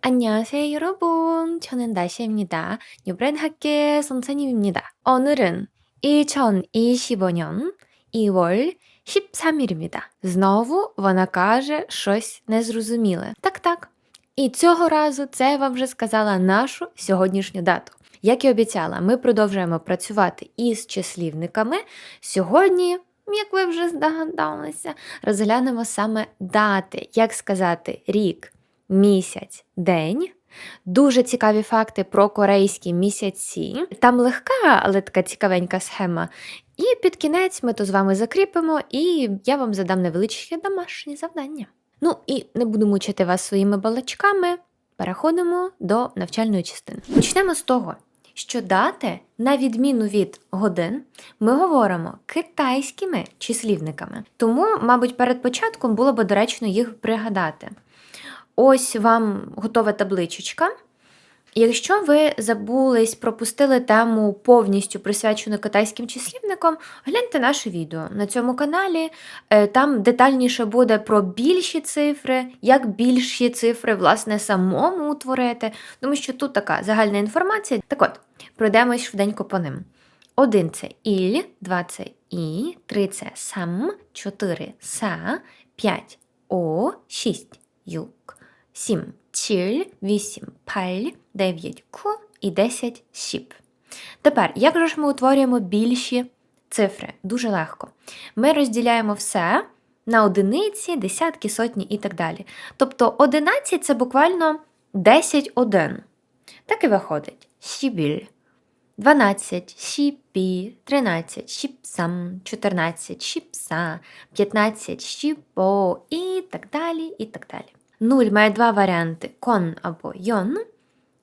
안녕하세요 여러분. 저는 다시입니다. 뉴브랜 학계 선생님입니다. 오늘은 2025년 2월 13일입니다. Знову вона каже щось незрозуміле. Так-так. І цього разу це я вам вже сказала нашу сьогоднішню дату. Як і обіцяла, ми продовжуємо працювати із числівниками. Сьогодні, як ви вже здогадалися, розглянемо саме дати, як сказати рік, місяць, день. Дуже цікаві факти про корейські місяці. Там легка, але така цікавенька схема. І під кінець ми то з вами закріпимо, і я вам задам невеличке домашнє завдання. Ну і не буду мучити вас своїми балачками. Переходимо до навчальної частини. Почнемо з того, що дати, на відміну від годин, ми говоримо китайськими числівниками. Тому, мабуть, перед початком було б доречно їх пригадати. Ось вам готова табличечка. Якщо ви забулись, пропустили тему повністю присвячену китайським числівникам, гляньте наше відео на цьому каналі. Е, Там детальніше буде про більші цифри, як більші цифри, власне, самому утворити. Тому що тут така загальна інформація. Так от, пройдемось швиденько по ним. Один це іль, два це і, три це сам, чотири са, п'ять о, шість юк, сім чіль, вісім паль, дев'ять ку і десять сіп. Тепер, як же ж ми утворюємо більші цифри? Дуже легко. Ми розділяємо все на одиниці, десятки, сотні і так далі. Тобто 11 це буквально 10 один. Так і виходить. Сібіль. 12 щіпі, 13 щіпсам, 14 щіпса, 15 щіпо і так далі, і так далі. Нуль має два варіанти кон або йон.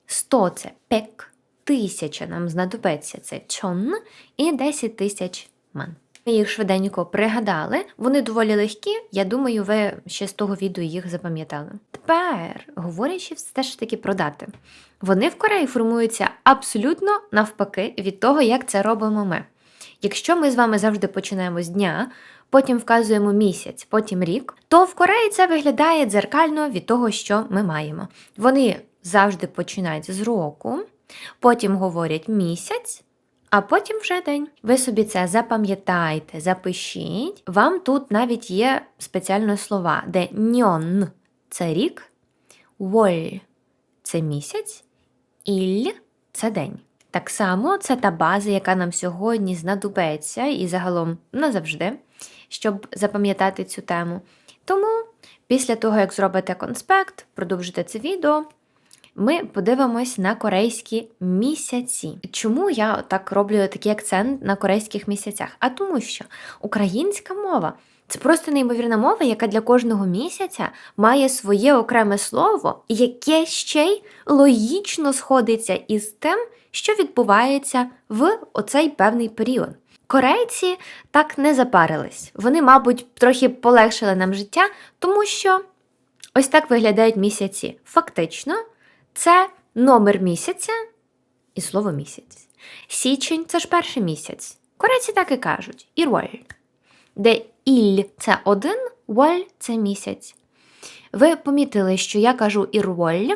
100 це пек, тисяча нам знадобиться це чон, і 10 тисяч ман. Ми їх швиденько пригадали. Вони доволі легкі. Я думаю, ви ще з того відео їх запам'ятали. Тепер, говорячи все ж таки про дати, вони в Кореї формуються абсолютно навпаки від того, як це робимо ми. Якщо ми з вами завжди починаємо з дня, потім вказуємо місяць, потім рік, то в Кореї це виглядає дзеркально від того, що ми маємо. Вони завжди починають з року, потім говорять місяць. А потім вже день. Ви собі це запам'ятайте, запишіть. Вам тут навіть є спеціальні слова, де ньон це рік, воль це місяць, іль це день. Так само це та база, яка нам сьогодні знадобиться і загалом назавжди, щоб запам'ятати цю тему. Тому після того, як зробите конспект, продовжите це відео, ми подивимось на корейські місяці. Чому я так роблю такий акцент на корейських місяцях? А тому що українська мова це просто неймовірна мова, яка для кожного місяця має своє окреме слово, яке ще й логічно сходиться із тим, що відбувається в оцей певний період. Корейці так не запарились. Вони, мабуть, трохи полегшили нам життя, тому що ось так виглядають місяці. Фактично, це номер місяця і слово місяць. Січень це ж перший місяць. Корейці так і кажуть ірволь. Де іль це один, воль це місяць. Ви помітили, що я кажу ірволь,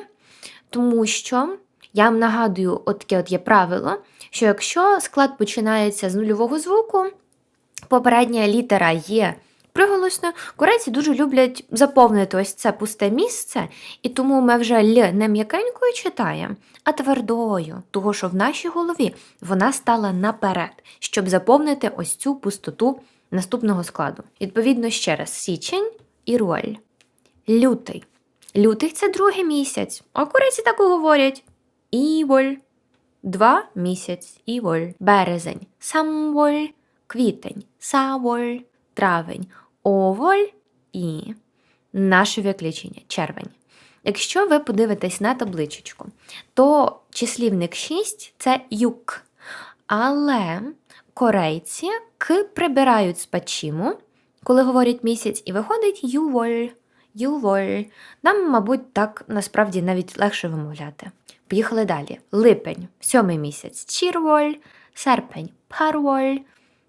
тому що я вам нагадую, от таке от є правило, що якщо склад починається з нульового звуку, попередня літера є приголосною, корейці дуже люблять заповнити ось це пусте місце, і тому ми вже л не м'якенькою читаємо, а твердою, того що в нашій голові вона стала наперед, щоб заповнити ось цю пустоту наступного складу. Відповідно, ще раз січень і роль. Лютий. Лютий це другий місяць, а корейці так і говорять. Іволь. Два місяць іволь. Березень. Самволь. Квітень. Саволь. Травень. Оволь і наше виключення червень. Якщо ви подивитесь на табличечку, то числівник 6 це юк. Але корейці к прибирають з пачіму, коли говорять місяць, і виходить юволь. Юволь. Нам, мабуть, так насправді навіть легше вимовляти. Поїхали далі. Липень, сьомий місяць чірволь, серпень парволь,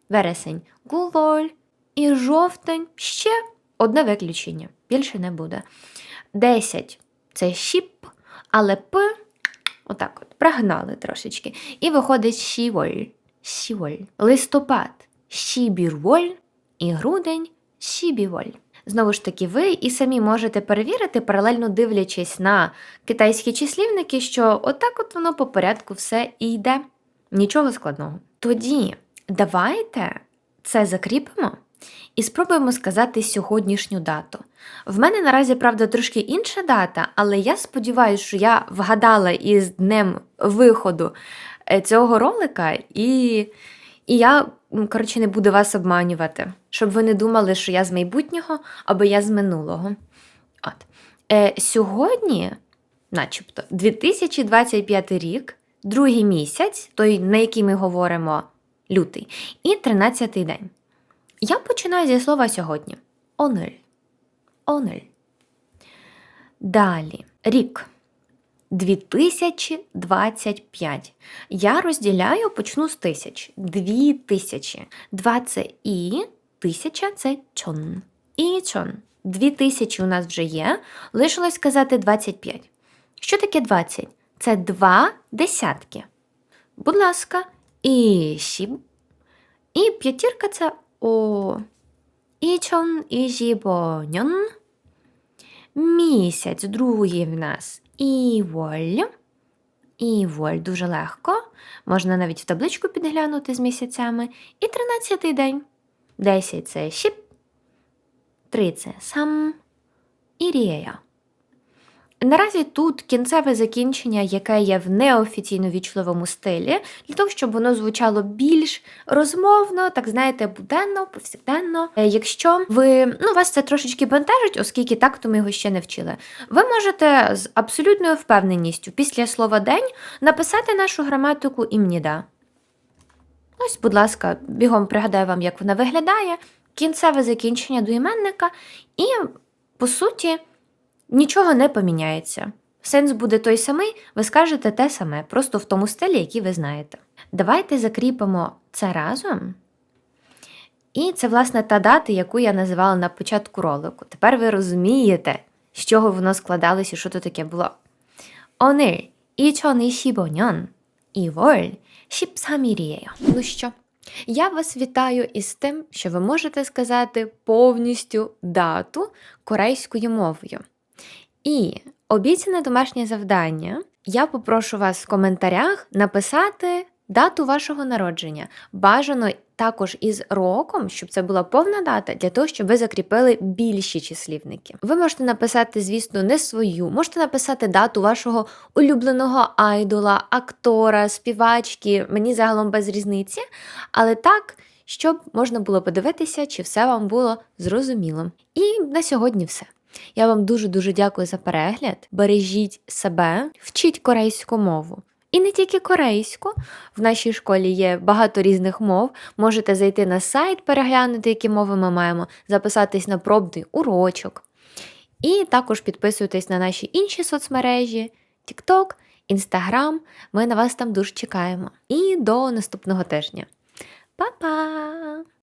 вересень гулоль і жовтень ще одне виключення. Більше не буде. 10 це щіп, але П отак от прогнали трошечки. І виходить щіволь. Щіволь. Листопад щібірволь і грудень щібіволь. Знову ж таки, ви і самі можете перевірити, паралельно дивлячись на китайські числівники, що отак от воно по порядку все і йде. Нічого складного. Тоді давайте це закріпимо і спробуємо сказати сьогоднішню дату. В мене наразі, правда, трошки інша дата, але я сподіваюся, що я вгадала із днем виходу е, цього ролика, і, і я, м, коротше, не буду вас обманювати, щоб ви не думали, що я з майбутнього або я з минулого. От. Е, сьогодні, начебто, 2025 рік, другий місяць, той, на який ми говоримо лютий, і 13-й день. Я починаю зі слова сьогодні. Онуль. Онуль. Далі. Рік. 2025. Я розділяю, почну з тисяч. Дві тисячі. Два це і, тисяча це чон. І чон. Дві тисячі у нас вже є. Лишилось сказати 25. Що таке 20? Це два десятки. Будь ласка, і сіб. І п'ятірка це о. Ічон і жібоньон. Місяць другий в нас іволь. воль дуже легко. Можна навіть в табличку підглянути з місяцями. І тринадцятий день. Десять це щіп. Три це сам. І рія. Наразі тут кінцеве закінчення, яке є в неофіційно вічливому стилі, для того, щоб воно звучало більш розмовно, так знаєте, буденно, повсякденно. Е, Якщо ви ну вас це трошечки бентежить, оскільки так то ми його ще не вчили, ви можете з абсолютною впевненістю після слова день написати нашу граматику імніда. Ось, будь ласка, бігом пригадаю вам, як вона виглядає. Кінцеве закінчення до іменника, і по суті Нічого не поміняється. Сенс буде той самий, ви скажете те саме, просто в тому стилі, який ви знаєте. Давайте закріпимо це разом. І це, власне, та дата, яку я називала на початку ролику. Тепер ви розумієте, з чого воно складалося, що то таке було. Онир, і іволь, шіпсамірією. Ну що? Я вас вітаю із тим, що ви можете сказати повністю дату корейською мовою. І обіцяне домашнє завдання. Я попрошу вас в коментарях написати дату вашого народження. Бажано також із роком, щоб це була повна дата, для того, щоб ви закріпили більші числівники. Ви можете написати, звісно, не свою, можете написати дату вашого улюбленого айдола, актора, співачки. Мені загалом без різниці, але так. Щоб можна було подивитися, чи все вам було зрозуміло. І на сьогодні все. Я вам дуже-дуже дякую за перегляд. Бережіть себе, вчіть корейську мову. І не тільки корейську. В нашій школі є багато різних мов. Можете зайти на сайт, переглянути, які мови ми маємо, записатись на пробний урочок. І також підписуйтесь на наші інші соцмережі: TikTok, Instagram. Ми на вас там дуже чекаємо. І до наступного тижня. Па-па!